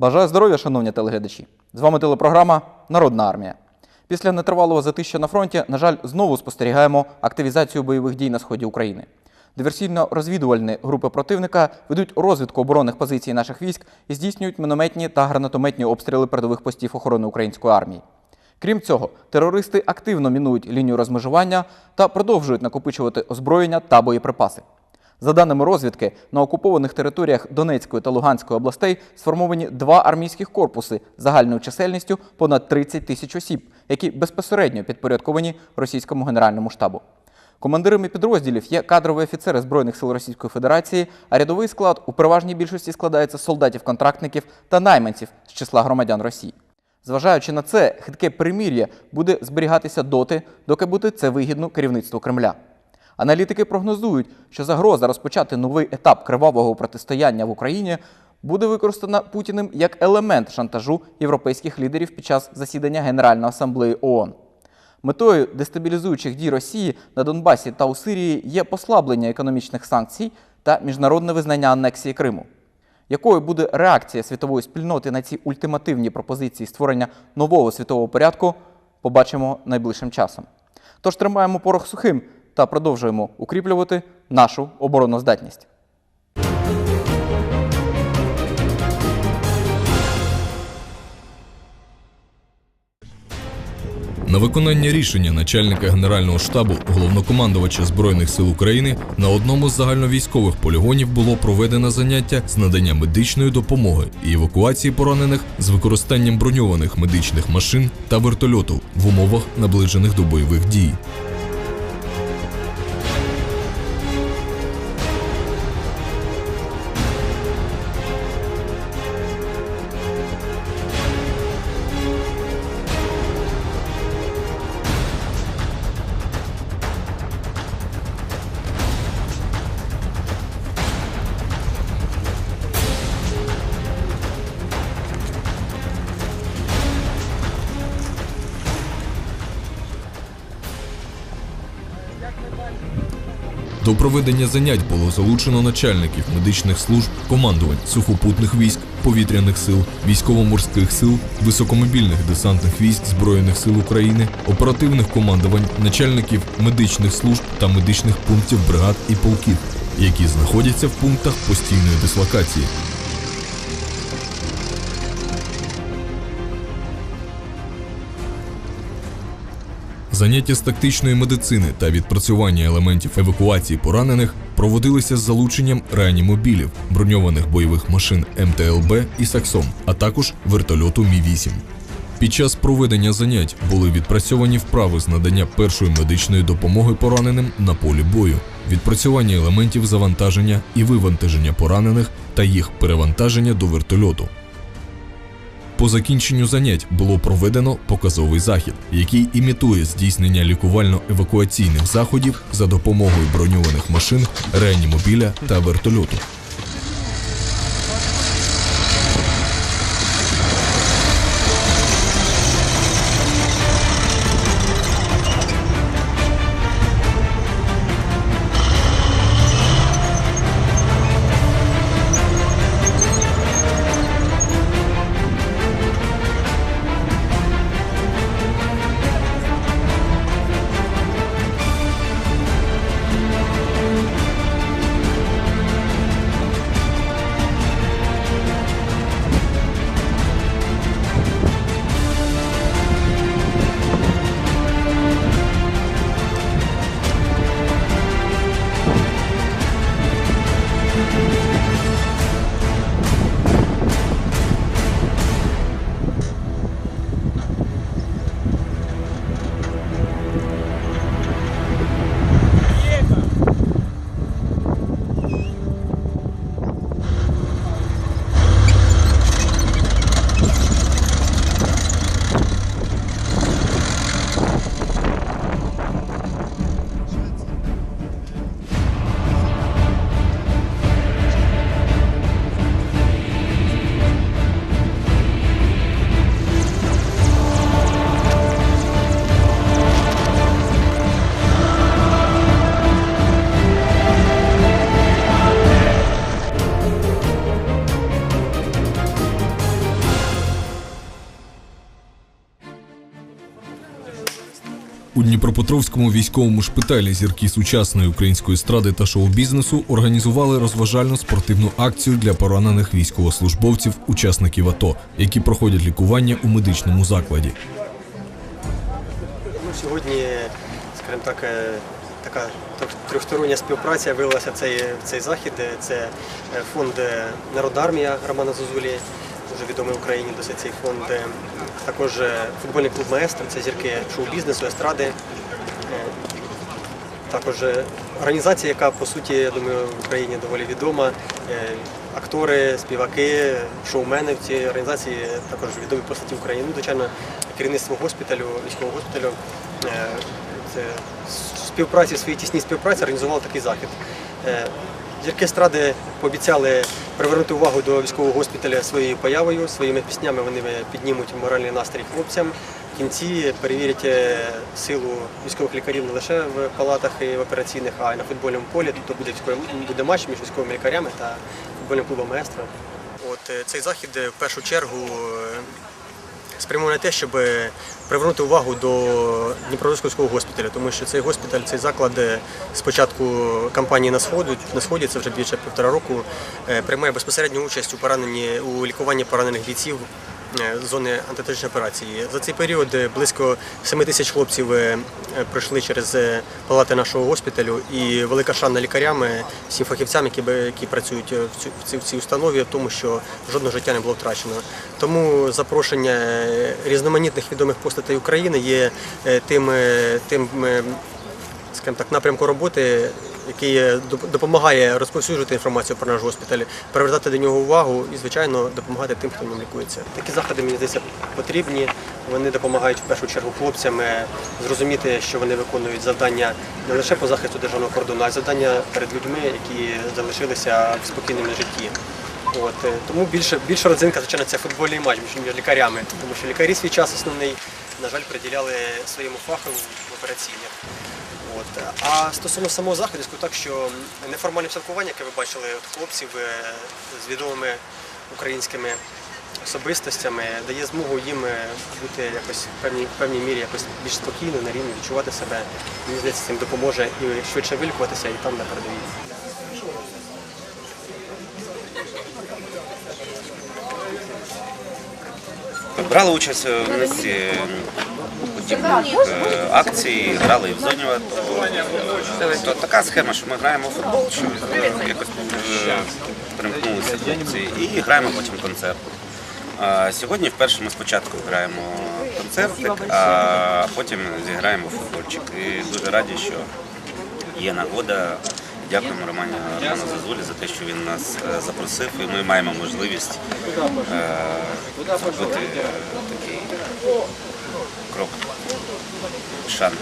Бажаю здоров'я, шановні телеглядачі. З вами телепрограма Народна армія. Після нетривалого затища на фронті, на жаль, знову спостерігаємо активізацію бойових дій на сході України. Диверсійно-розвідувальні групи противника ведуть розвідку оборонних позицій наших військ і здійснюють мінометні та гранатометні обстріли передових постів охорони української армії. Крім цього, терористи активно мінують лінію розмежування та продовжують накопичувати озброєння та боєприпаси. За даними розвідки, на окупованих територіях Донецької та Луганської областей сформовані два армійських корпуси загальною чисельністю понад 30 тисяч осіб, які безпосередньо підпорядковані російському генеральному штабу. Командирами підрозділів є кадрові офіцери Збройних сил Російської Федерації, а рядовий склад у переважній більшості складається з солдатів-контрактників та найманців з числа громадян Росії. Зважаючи на це, хитке примір'я буде зберігатися доти, доки буде це вигідно керівництву Кремля. Аналітики прогнозують, що загроза розпочати новий етап кривавого протистояння в Україні буде використана Путіним як елемент шантажу європейських лідерів під час засідання Генеральної асамблеї ООН. Метою дестабілізуючих дій Росії на Донбасі та у Сирії є послаблення економічних санкцій та міжнародне визнання анексії Криму. Якою буде реакція світової спільноти на ці ультимативні пропозиції створення нового світового порядку, побачимо найближчим часом. Тож тримаємо порох сухим та продовжуємо укріплювати нашу обороноздатність. На виконання рішення начальника Генерального штабу головнокомандувача Збройних сил України на одному з загальновійськових полігонів було проведено заняття з надання медичної допомоги і евакуації поранених з використанням броньованих медичних машин та вертольоту в умовах наближених до бойових дій. До проведення занять було залучено начальників медичних служб, командувань сухопутних військ, повітряних сил, військово-морських сил, високомобільних десантних військ Збройних сил України, оперативних командувань, начальників медичних служб та медичних пунктів бригад і полків, які знаходяться в пунктах постійної дислокації. Заняття з тактичної медицини та відпрацювання елементів евакуації поранених проводилися з залученням реанімобілів, броньованих бойових машин МТЛБ і Саксом, а також вертольоту Мі-8. Під час проведення занять були відпрацьовані вправи з надання першої медичної допомоги пораненим на полі бою, відпрацювання елементів завантаження і вивантаження поранених та їх перевантаження до вертольоту. По закінченню занять було проведено показовий захід, який імітує здійснення лікувально-евакуаційних заходів за допомогою броньованих машин, реанімобіля та вертольоту. Дніпропетровському військовому шпиталі зірки сучасної української естради та шоу-бізнесу організували розважальну спортивну акцію для поранених військовослужбовців, учасників АТО, які проходять лікування у медичному закладі. Ну, сьогодні, скажімо так, е, така трьох- трьохстороння співпраця виявилася в цей, цей захід. Це е, фонд е, Народна армія Романа Зозулі, дуже відомий в Україні досить цей фонд. Також е, футбольний клуб Маестро, це зірки шоу-бізнесу, естради. Е, Також е, організація, яка по суті, я думаю, в Україні доволі відома. Е, Актори, співаки, шоумени в цій організації також відомі постаті України. Ну, звичайно, керівництво госпіталю, військового госпіталю. співпраці, в своїй тісній співпраці організували такий захід. Зірки естради пообіцяли привернути увагу до військового госпіталя своєю появою, своїми піснями вони піднімуть моральний настрій хлопцям. В кінці перевірять е, силу військових лікарів не лише в палатах і в операційних, а й на футбольному полі. Тобто буде буде матч між військовими лікарями та футбольним клубом Маестро. От е, цей захід е, в першу чергу спрямований на те, щоб привернути увагу до Дніпровського госпіталю, тому що цей госпіталь, цей заклад е, з початку кампанії на сході, на сході це вже більше півтора року, е, приймає безпосередню участь у пораненні у лікуванні поранених бійців. Е, Зони антитерористичної операції за цей період е, близько 7 тисяч хлопців е, пройшли через палати нашого госпіталю, і велика шана лікарям, е, всім фахівцям, які, які працюють в цій, в цій установі, в тому, що жодного життя не було втрачено. Тому запрошення різноманітних відомих постатей України є тим, тим скажімо так, напрямку роботи, який е, допомагає розповсюджувати інформацію про наш госпіталь, привертати до нього увагу і, звичайно, допомагати тим, хто ньому лікується. Такі заходи, мені здається, потрібні. Вони допомагають в першу чергу хлопцям е, зрозуміти, що вони виконують завдання не лише по захисту державного кордону, а й завдання перед людьми, які залишилися в спокійному житті. От, е, тому більше, більша родзинка, звичайно, це футбольний матч між- лікарями, тому що лікарі свій час основний, на жаль, приділяли своєму фаху в операційних. От. А стосовно самого заходу, скажу так, що неформальне спілкування, яке ви бачили от хлопців е, з відомими українськими особистостями, дає змогу їм е, бути якось в певній, в певній мірі якось більш спокійно, на рівні, відчувати себе. Мені здається, цим допоможе і швидше вилікуватися, і там на передовій. Брали участь в е, грали і в зоні АТО. То така схема, що ми граємо в футбол, що е, якось е, примкнулися хлопці, і граємо потім концерт. Сьогодні вперше ми спочатку граємо концертик, а потім зіграємо футбольчик. І дуже раді, що є нагода. Дякуємо Романі Роману Зазулі за те, що він нас запросив, і ми маємо можливість зробити такий шани.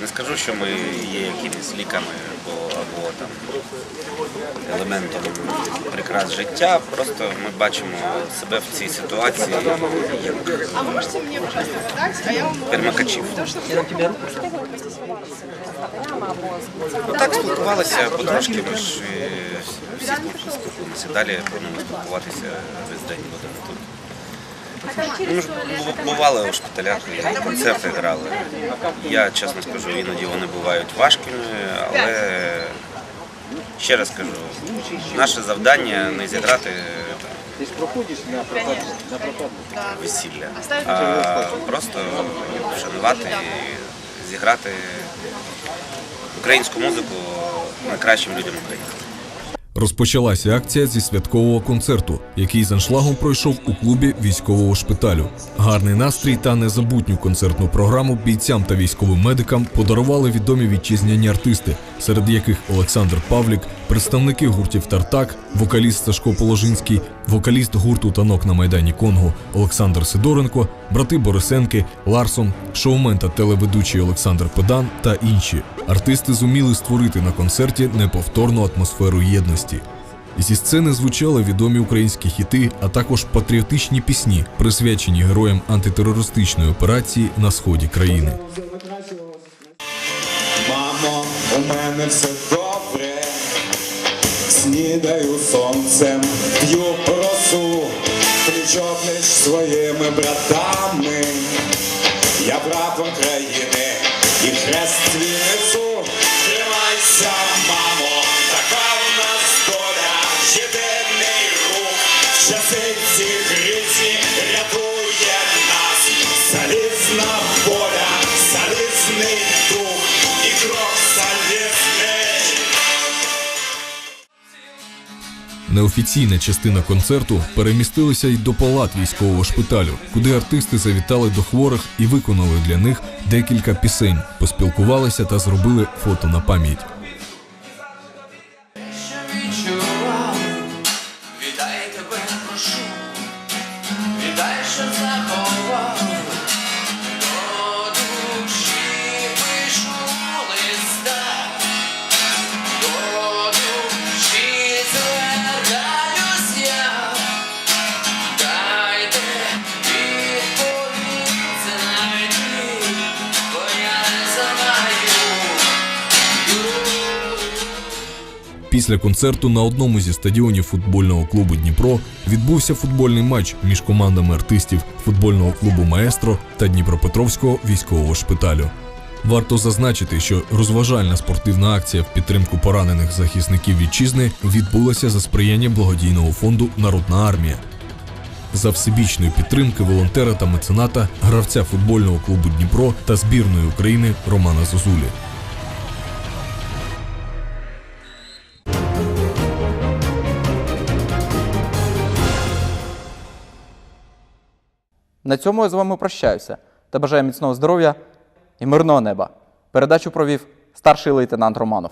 Не скажу, що ми є якимись ліками або, або там елементом прикрас життя. Просто ми бачимо себе в цій ситуації як вам. Ну, так спілкувалися потрошки, ми ж е, всі спілкуємося. Далі будемо спілкуватися весь день будемо тут. Ну, Ми ж бували у шпиталях, і концерти грали. Я чесно скажу, іноді вони бувають важкими, але ще раз кажу, наше завдання не зіграти там, весілля, а просто вшанувати і зіграти українську музику найкращим людям України. Розпочалася акція зі святкового концерту, який з аншлагом пройшов у клубі військового шпиталю. Гарний настрій та незабутню концертну програму бійцям та військовим медикам подарували відомі вітчизняні артисти, серед яких Олександр Павлік, представники гуртів Тартак, вокаліст Сашко Положинський, вокаліст гурту танок на майдані Конго Олександр Сидоренко, брати Борисенки, Ларсон, шоумен та телеведучий Олександр Педан та інші. Артисти зуміли створити на концерті неповторну атмосферу єдності. Зі сцени звучали відомі українські хіти, а також патріотичні пісні, присвячені героям антитерористичної операції на сході країни. Мамо, у мене все добре, снідаю сонцем, п'ю росу, зі своїми братами. Я прапор країни і хрест твій несу. Неофіційна частина концерту перемістилася й до палат військового шпиталю, куди артисти завітали до хворих і виконали для них декілька пісень, поспілкувалися та зробили фото на пам'ять. Після концерту на одному зі стадіонів футбольного клубу Дніпро відбувся футбольний матч між командами артистів футбольного клубу Маестро та Дніпропетровського військового шпиталю. Варто зазначити, що розважальна спортивна акція в підтримку поранених захисників вітчизни відбулася за сприяння благодійного фонду Народна армія. За всебічної підтримки волонтера та мецената, гравця футбольного клубу Дніпро та збірної України Романа Зозулі. На цьому я з вами прощаюся та бажаю міцного здоров'я і мирного неба. Передачу провів старший лейтенант Романов.